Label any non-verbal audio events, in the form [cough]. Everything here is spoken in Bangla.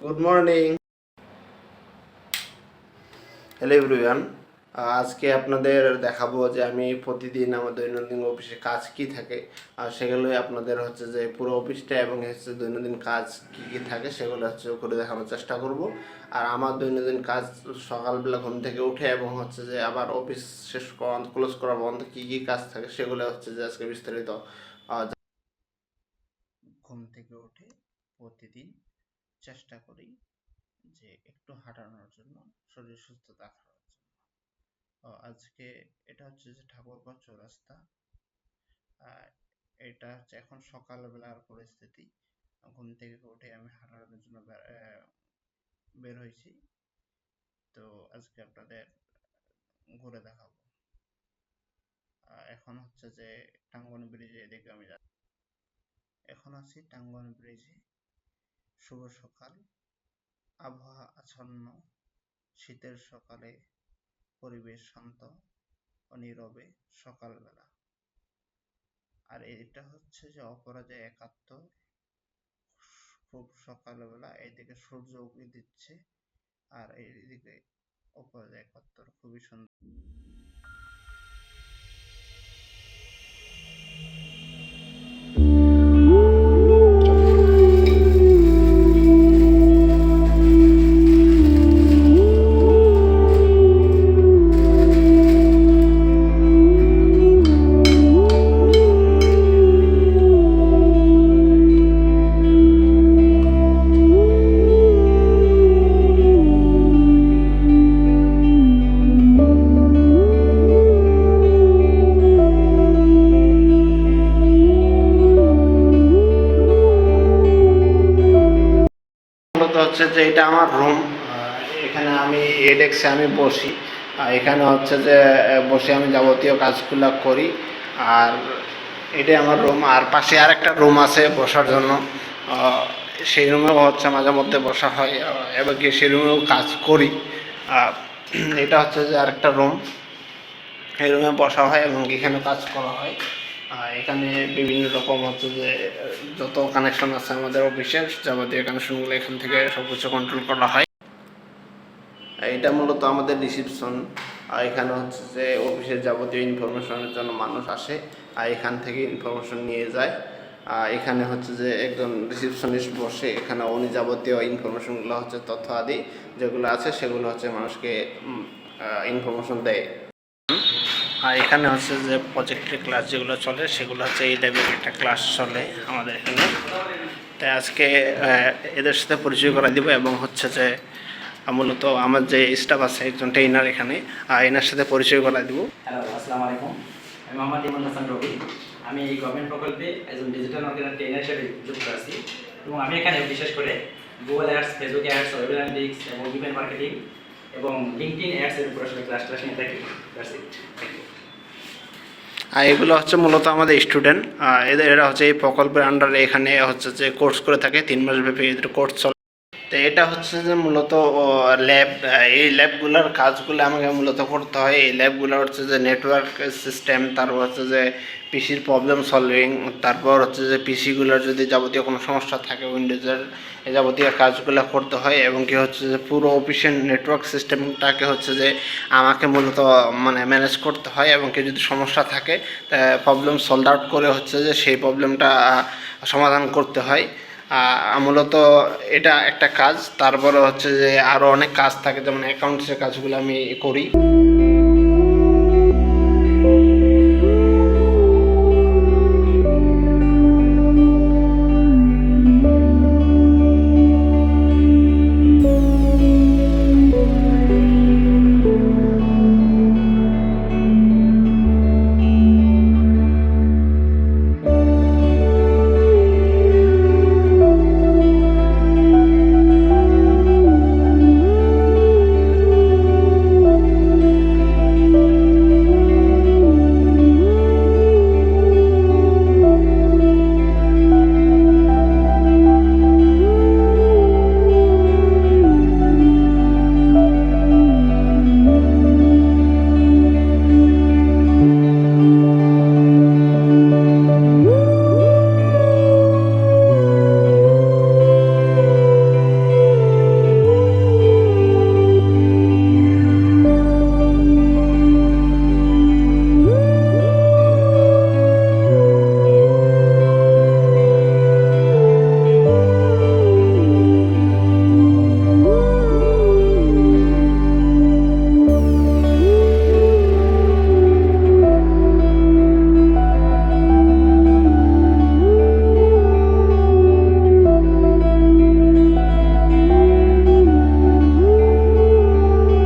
গুড মর্নিং হ্যালো এভরিওয়ান আজকে আপনাদের দেখাবো যে আমি প্রতিদিন আমার দৈনন্দিন অফিসে কাজ কি থাকে। আর সেগুলোই আপনাদের হচ্ছে যে পুরো অফিসটা এবং হচ্ছে দৈনন্দিন কাজ কি কি থাকে সেগুলো হচ্ছে করে দেখানোর চেষ্টা করব। আর আমার দৈনন্দিন কাজ সকালবেলা ঘুম থেকে উঠে এবং হচ্ছে যে আবার অফিস শেষ করা ক্লোজ করা বন্ধ কি কি কাজ থাকে সেগুলো হচ্ছে যে আজকে বিস্তারিত ঘুম থেকে উঠে প্রতিদিন চেষ্টা করি যে একটু হাঁটানোর জন্য, শরীর সুস্থ রাখার জন্য। আজকে এটা হচ্ছে যে ঠাকুরগাঁও চৌরাস্তা। এটা হচ্ছে এখন সকালবেলার পরিস্থিতি। ঘুম থেকে উঠে আমি হাঁটানোর জন্য বের- হয়েছি। তো আজকে আপনাদের ঘুরে দেখাবো। এখন হচ্ছে যে টাঙ্গন ব্রিজে এদিকে আমি যাচ্ছি। এখন আছি টাঙ্গন ব্রিজে। শুভ সকাল। আবহাওয়া আচ্ছন্ন। শীতের সকালে পরিবেশ শান্ত ও নীরবে সকালবেলা। আর এটা হচ্ছে যে অপরাজয় একাত্তর। খুব সকালবেলা এইদিকে সূর্য উঁকি দিচ্ছে আর এইদিকে অপরাজয় একাত্তর। খুবই সুন্দর। হচ্ছে যে এটা আমার রুম এখানে আমি এ ডেস্কে আমি বসি। এখানে হচ্ছে যে বসে আমি যাবতীয় কাজগুলো করি। আর এটাই আমার রুম আর পাশে আর একটা রুম আছে বসার জন্য। সেই রুমেও হচ্ছে মাঝে মধ্যে বসা হয়। আহ, এবং কি সেই রুমেও কাজ করি। [clears throat] এটা হচ্ছে যে আরেকটা রুম এই রুমে বসা হয় এবং এখানে কাজ করা হয়। আর এখানে বিভিন্ন রকম হচ্ছে যে, যত কানেকশন আছে আমাদের অফিসের যাবতীয় কানেকশনগুলো এখান থেকে সব কিছু কন্ট্রোল করা হয়। এটা মূলত আমাদের রিসিপশন আর এখানে হচ্ছে যে অফিসের যাবতীয় ইনফরমেশনের জন্য মানুষ আসে আর এখান থেকে ইনফরমেশন নিয়ে যায়। আর এখানে হচ্ছে যে, একজন রিসিপশনিস্ট বসে, এখানে উনি যাবতীয় ইনফরমেশনগুলো হচ্ছে তথ্য আদি যেগুলো আছে, সেগুলো হচ্ছে মানুষকে ইনফরমেশন দেয়। আর এখানে হচ্ছে যে প্রজেক্টের ক্লাস যেগুলো চলে, সেগুলো হচ্ছে এই লেভেলের একটা ক্লাস চলে আমাদের এখানে। তাই আজকে এদের সাথে পরিচয় করা দিব এবং হচ্ছে যে, মূলত আমার যে স্টাফ আছে, একজন ট্রেনার এখানে, আর এনার সাথে পরিচয় করা দিব। হ্যালো আসসালামু আলাইকুম। আমি মোহাম্মদ হাসান রবি। আমি এই গভর্নমেন্ট প্রকল্পে একজন ডিজিটাল মার্কেটার হিসেবে যুক্ত আছি এবং আমি এখানে বিশেষ করে Google ads Facebook ads web analytics এবং ইভেন্ট মার্কেটিং এবং অ্যাডস এর উপর আসলে ক্লাস ক্লাস নিয়ে থাকি দ্যাটস ইট. আর এগুলো হচ্ছে মূলত আমাদের স্টুডেন্ট এদের এরা হচ্ছে এই প্রকল্পের আন্ডারে এখানে হচ্ছে যে কোর্স করে থাকে, তিন মাস ব্যাপী এদের কোর্স চলে তো এটা হচ্ছে যে মূলত ল্যাব এই ল্যাবগুলোর কাজগুলো আমাকে মূলত করতে হয়। এই ল্যাবগুলো হচ্ছে যে নেটওয়ার্ক সিস্টেম তারপর হচ্ছে যে পিসির প্রবলেম সলভিং তারপর হচ্ছে যে পিসিগুলোর যদি যাবতীয় কোনো সমস্যা থাকে উইন্ডোজের যাবতীয় কাজগুলো করতে হয় এবং কি হচ্ছে যে পুরো অফিসের নেটওয়ার্ক সিস্টেমটাকে হচ্ছে যে আমাকে মূলত মানে ম্যানেজ করতে হয় এবং কি যদি সমস্যা থাকে প্রবলেম সলভ আউট করে হচ্ছে যে সেই প্রবলেমটা সমাধান করতে হয়। মূলত এটা একটা কাজ। তারপরে হচ্ছে যে আরও অনেক কাজ থাকে, যেমন অ্যাকাউন্টসের কাজগুলো আমি করি।